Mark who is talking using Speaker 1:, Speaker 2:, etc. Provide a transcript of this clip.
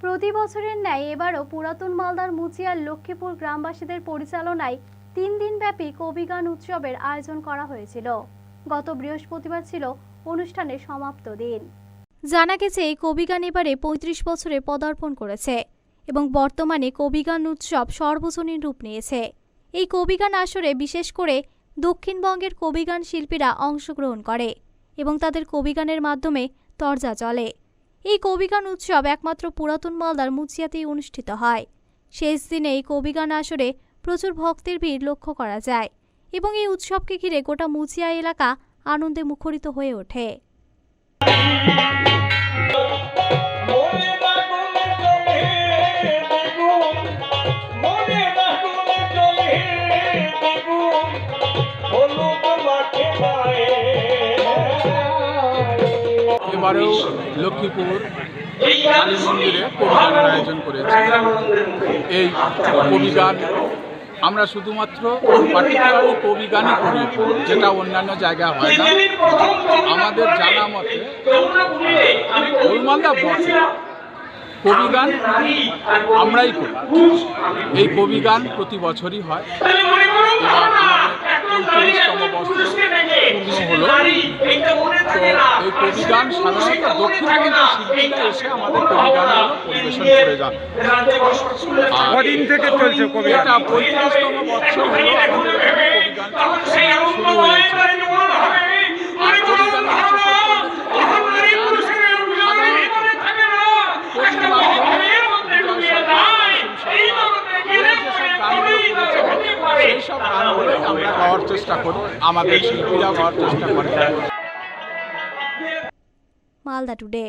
Speaker 1: প্রতি বছরের ন্যায় এবারও পুরাতন মালদার মুচিয়ার লক্ষ্মীপুর গ্রামবাসীদের পরিচালনায় তিন দিনব্যাপী কবিগান উৎসবের আয়োজন করা হয়েছিল। গত বৃহস্পতিবার ছিল অনুষ্ঠানের সমাপ্ত দিন। জানা গেছে, এই কবিগান এবারে পঁয়ত্রিশ বছরে পদার্পণ করেছে এবং বর্তমানে কবিগান উৎসব সর্বজনীন রূপ নিয়েছে। এই কবিগান আসরে বিশেষ করে দক্ষিণবঙ্গের কবিগান শিল্পীরা অংশগ্রহণ করে এবং তাদের কবিগানের মাধ্যমে তরজা চলে এই কবিগান উৎসব একমাত্র পুরাতন মালদার মুচিয়াতেই অনুষ্ঠিত হয়। শেষ দিনে এই কবিগান আসরে প্রচুর ভক্তের ভিড় লক্ষ্য করা যায় এবং এই উৎসবকে ঘিরে গোটা মুচিয়া এলাকা আনন্দে মুখরিত হয়ে ওঠে।
Speaker 2: এবারেও লক্ষ্মীপুর কালী মন্দিরে কবিগানের আয়োজন করেছে। এই কবিগান আমরা শুধুমাত্র পার্টিকুলারলি কবিগানই করি যেটা অন্যান্য জায়গায় হয় না। আমাদের জানা মতে গোলমালদা ব্লকে কবিগান আমরাই করি। এই কবিগান প্রতি বছরই হয়। এবার আমাদের পঁয়ত্রিশতম বছর পূর্ণ হলো তো এই কবিগান সাধারণত দক্ষিণবঙ্গের শিল্পীরা এসে আমাদের কবিগানগুলো পরিবেশন করে যান।
Speaker 3: কদিন থেকে চলছে কবি
Speaker 2: এটা পঁয়ত্রিশতম বছর হলো আমাদের কবিগান শুরু হয়েছে। সেই সব গানগুলোই আমরা গাওয়ার চেষ্টা করি আমাদের শিল্পীরা গাওয়ার চেষ্টা করে।
Speaker 1: মালদা টুডে।